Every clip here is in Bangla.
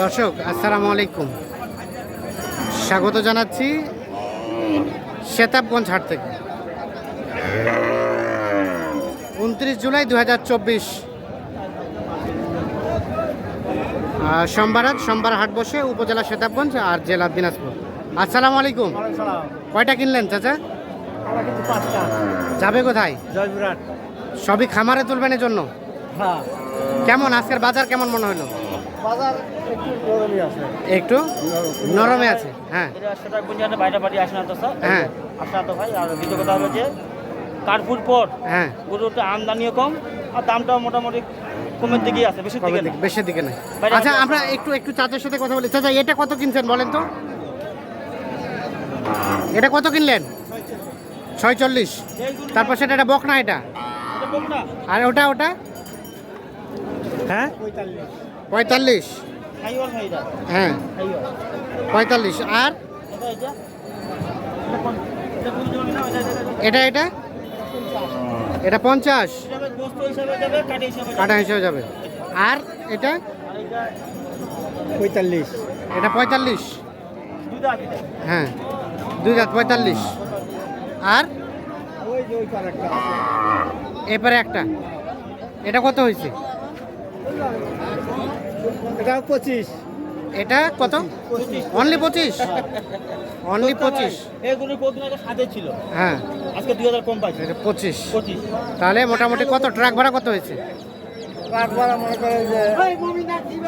দর্শক আসসালামু আলাইকুম। স্বাগত জানাচ্ছি শেতাবগঞ্জ হাট থেকে। উনত্রিশ জুলাই দু হাজার চব্বিশ। সোমবার আজ সোমবার হাট বসে উপজেলা শেতাবগঞ্জ আর জেলা দিনাজপুর। আসসালামু আলাইকুম। কয়টা কিনলেন চাচা? যাবে কোথায়? সবই খামারে তুলবেন এর জন্য? হ্যাঁ। কেমন আজকের বাজার কেমন মনে হলো? বাজার একটু গরমই আছে। একটু নরমে আছে হ্যাঁ। সেটা গুঞ্জানে বাইরে বাড়ি আসে না তো স্যার হ্যাঁ। আসে না তো ভাই। আর দ্বিতীয় কথা হলো যে কার্পুর পর হ্যাঁ। গরুটা আমদানিও কম আর দামটাও মোটামুটি কমের দিকেই আছে কবে দিকে না? বেশির দিকে নাই বাইরে আচ্ছা আমরা- একটু একটু চাচার সাথে কথা বলি। চাচা এটা কত কিনছেন বলেন তো? এটা কত কিনলেন? ছয়চল্লিশ। তারপর সেটা এটা বকনা এটা? না আর ওটা ওটা? হ্যাঁ? পঁয়তাল্লিশ। হ্যাঁ। পঁয়তাল্লিশ। আর? এটা এটা? এটা কোন এটা কোন জমি না এটা এটা- এটা? এটা এটা? এটা পঞ্চাশ। কাটি হিসাবে যাবে। কাটা হিসেবে যাবে। আর এটা? পঁয়তাল্লিশ। এটা পঁয়তাল্লিশ। হ্যাঁ। দুই রাত পঁয়তাল্লিশ। আর? ওই যে ওই পার একটা এবারে একটা। এটা কত হয়েছে? এটা পঁচিশ। এটা কত? অনলি পঁচিশ? অনলি পঁচিশ। সাথে ছিল। হ্যাঁ। আজকে দুই হাজার কম পাইছে। এটা পঁচিশ। পঁচিশ। তাহলে মোটামুটি কত ট্রাক ভাড়া কত হয়েছে? রাত ভাড়া মনে করে যে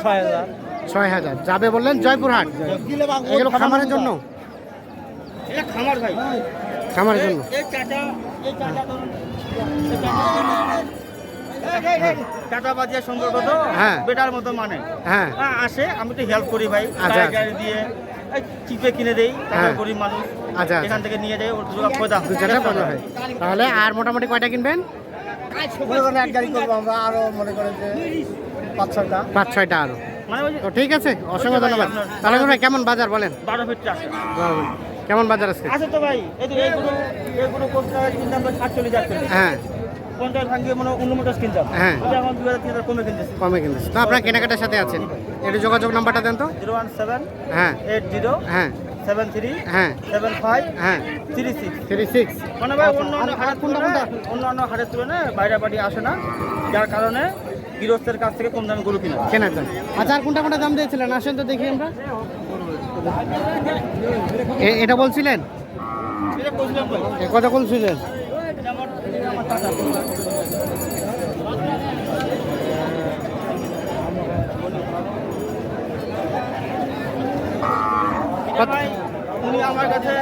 ছয় হাজার। ছয় হাজার। যাবে বললেন জয়পুরহাট। এগুলো খামারের জন্য? এটা খামার ভাই। খামারের জন্য? এই এই এই টাটা বাজিয়া সম্পর্কত হ্যাঁ। বেটার মতো মানে। হ্যাঁ। আসে আমি তো হেল্প করি ভাই। আচ্ছা, গাড়ি দিয়ে এই চিপে কিনে দেই হ্যাঁ। গরিব মানুষ আচ্ছা, আচ্ছা। এখান থেকে নিয়ে যাই ওর দুটো পয়দা পনেরো হয়। তাহলে আর মোটামুটি কয়টা কিনবেন? এক গাড়ি করব আমরা আরও মনে করেন যে পাঁচ ছয়টা। পাঁচ ছয়টা আরও মানে তো ঠিক আছে অসংখ্য ধন্যবাদ। তাহলে ভাই কেমন বাজার বলেন? বারো ফিট আছে। কেমন বাজার আছে আছে তো ভাই এই তো এইগুলো এইগুলো কোনটা কিনতাম ভাই সাতচল্লিশ আটচল্লিশ হ্যাঁ। ভাঙিয়ে মানে কিনতাম হ্যাঁ। এখন দুই হাজার তিন হাজার কমে কিনতেছি। কমে কিনতেছে। তো আপনার কেনাকাটার সাথে আছেন? একটু যোগাযোগ নাম্বারটা দেন তো। জিরো ওয়ান সেভেন হ্যাঁ। এইট জিরো হ্যাঁ। সেভেন থ্রি হ্যাঁ। সেভেন ফাইভ হ্যাঁ। Three six. Three six. মানে ভাই আচ্ছা, অন্য অন্য তুলনায় অন্য অন্য হাটের তুলনায় বাইরে বাড়ি আসে না। যার কারণে গৃহস্থের কাছ থেকে কম দামে গরু কিনা কেনা চান আচ্ছা আর কোনটা কোনটা দাম দিয়েছিলেন? আসেন তো দেখি আমরা। এটা বলছিলেন? এটা কথা বলছিলেন? উনি আমার কাছে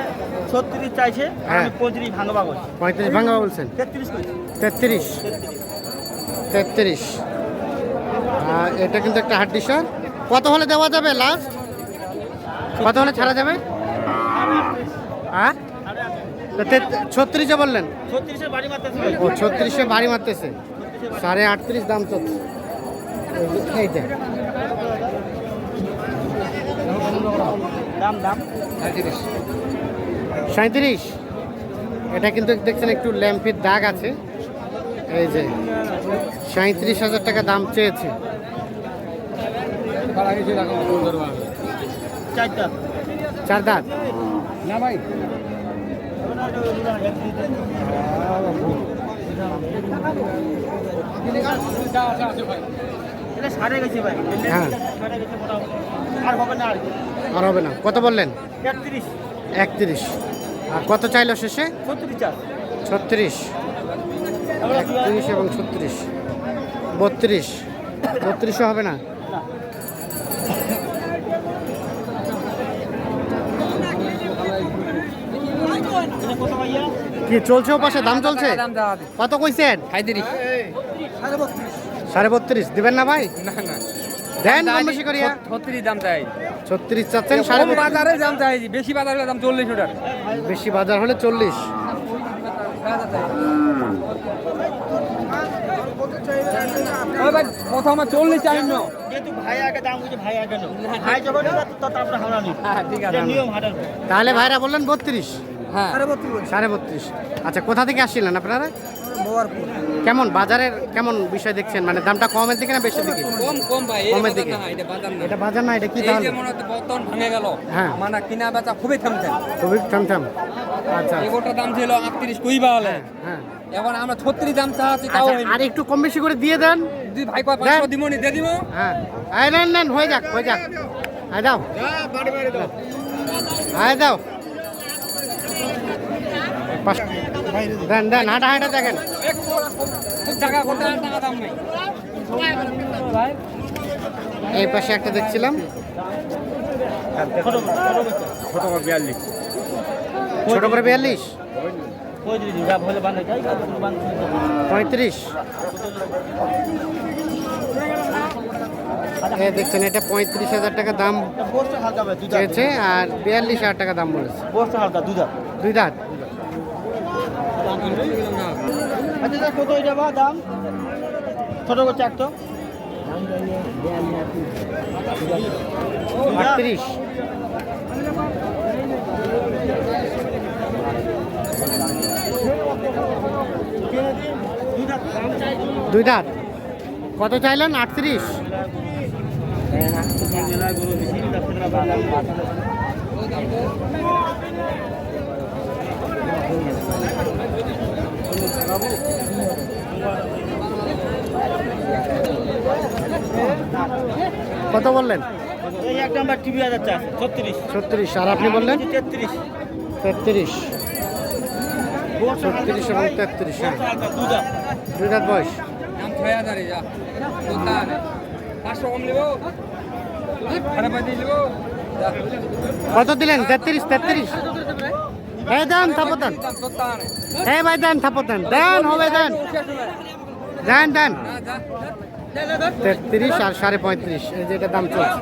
ছত্রিশ চাইছে হ্যাঁ। আমি পঁয়ত্রিশ ভাঙবা করছি পঁয়ত্রিশ ভাঙা বলছেন? তেত্রিশ তেত্রিশ। তেত্রিশ। এটা কিন্তু একটা হাড্ডি সার কত হলে দেওয়া যাবে লাস্ট? কত হলে ছাড়া যাবে? হ্যাঁ ছত্রিশে বললেন। ও ছত্রিশে বাড়ি মারতেছে। সাড়ে আটত্রিশ দাম চলছে এইটা দাম দাম। সাঁত্রিশ এটা কিন্তু দেখছেন একটু ল্যাম্পের দাগ আছে। এই যে সাঁত্রিশ হাজার টাকা দাম চেয়েছে। চার দাঁত। না ভাই। আর হবে না আর হবে না। কত বললেন? একত্রিশ। আর কত চাইলো শেষে? ছত্রিশ। একত্রিশ এবং ছত্রিশ। বত্রিশ। বত্রিশও হবে না এটা কত ভাইয়া কি চলছে ও পাশে? দাম চলছে? কত কইছেন? সাড়ে বত্রিশ। দিবেন না ভাই? না না। দেন কম বেশি করিয়া। ছত্রিশ দাম চাই। ছত্রিশ চাচ্ছেন সাড়ে বাজারে দাম চাই বেশি বাজার হলে দাম চল্লিশ ওটার। বেশি বাজার হলে চল্লিশ। ওই চল্লিশ চাই না যেহেতু ভাই আগে দাম বুঝে ভাই আগে নো ভাই যখন নিবে তো তারপরে আমরা নিব। হ্যাঁ তাহলে ভাইরা বললেন বত্রিশ। হ্যাঁ। সাড়ে বত্রিশ আচ্ছা কোথা থেকে আসছিলেন আপনারা? কেমন বাজারের কেমন বিষয় দেখছেন? মানে দামটা কমের দিকে না বেশি দিকে? কম কম ভাই কমের এটা দিকে। বাজার না এটা বাজার না। এটা বাজার না এটা কি এই তাহলে? মনে বর্তমান ভেঙে গেল। হ্যাঁ। মানে কিনা বেচা খুবই থামছে খুবই থামথাম। আচ্ছা। এগোটার দাম ছিল আটত্রিশ কুই বা হ্যাঁ এখন আমরা ছত্রিশ দাম চাচ্ছি তাও আচ্ছা আর একটু কম বেশি করে দিয়ে দেন। দুই ভাই কয় পাঁচশো দিমনি দিয়ে দিব। হ্যাঁ। আয় নেন নেন হয়ে যাক হয়ে যাক। আয় দাও। আয় দাও। দেন দেন হাঁটা হাঁটা দেখেন। এই পাশে একটা দেখছিলাম। ছোট করে বিয়াল্লিশ। পঁয়ত্রিশ। দেখছেন এটা পঁয়ত্রিশ হাজার টাকা দাম চেয়েছে আর বিয়াল্লিশ হাজার টাকা দাম বলেছে। বসটা হালকা দুই দাঁত। আচ্ছা কত এটা দাম? করছে আটত্রিশ। দুই দাঁত। কত চাইলেন? আটত্রিশ। কত বললেন? টিভি হাজার চার ছত্রিশ। ছত্রিশ আর আপনি বললেন? তেত্রিশ। তেত্রিশ। ছত্রিশ এবং তেত্রিশ হ্যাঁ। দুই দাঁত বয়স। কত দিলেন? তেত্রিশ তেত্রিশ। হ্যাঁ দেন থাপো দেন। দাম তোতা আনে হ্যাঁ ভাই দেন থাপো দেন। হবে দেন। দেন দেন। যা যা তেত্রিশ আর সাড়ে পঁয়ত্রিশ এই যেটা দাম চলছে।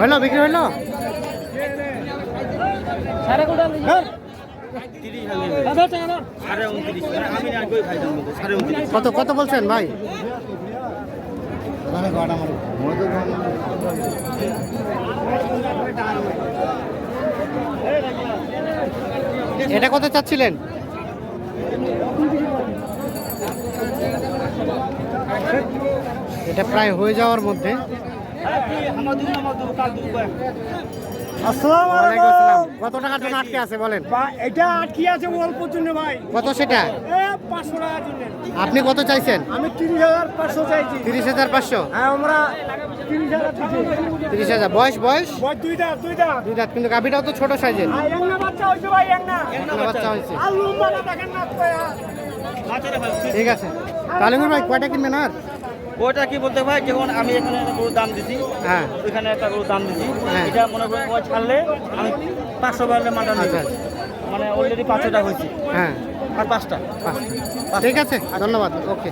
হইল বিক্রি হইল? সাড়ে উনত্রিশ কত কত বলছেন ভাই? এটা কত চাচ্ছিলেন? এটা প্রায় হয়ে যাওয়ার মধ্যে। কত টাকার জন্য আটকে আছে বলেন? এটা আটকি আছে অল্প জন্য ভাই। কত সেটা? পাঁচশো টাকার জন্য। আপনি কত চাইছেন? আমি তিরিশ হাজার পাঁচশো চাইছি। তিরিশ হাজার পাঁচশো? হ্যাঁ আমরা তিরিশ হাজার বয়স বয়স? বয় দুইটা দুইটা দুই দাঁত। কিন্তু গাভিটাও তো ছোট সাইজের। বাচ্চা হয়েছে ভাই বাচ্চা হয়েছে। ঠিক আছে। তালিমুর ভাই কয়টা কিনবেন আর? ওটা কি বলতে ভাই যখন আমি এখানে একটা গরুর দাম দিছি হ্যাঁ। ওইখানে একটা গরুর দাম দিছি হ্যাঁ। এটা মনে করেন ওই ছাড়লে আমি পাঁচশো মাটা নিব। আচ্ছা মানে অলরেডি পাঁচশোটা হয়েছে। হ্যাঁ। আর পাঁচটা। পাঁচটা। ঠিক আছে ধন্যবাদ। ওকে।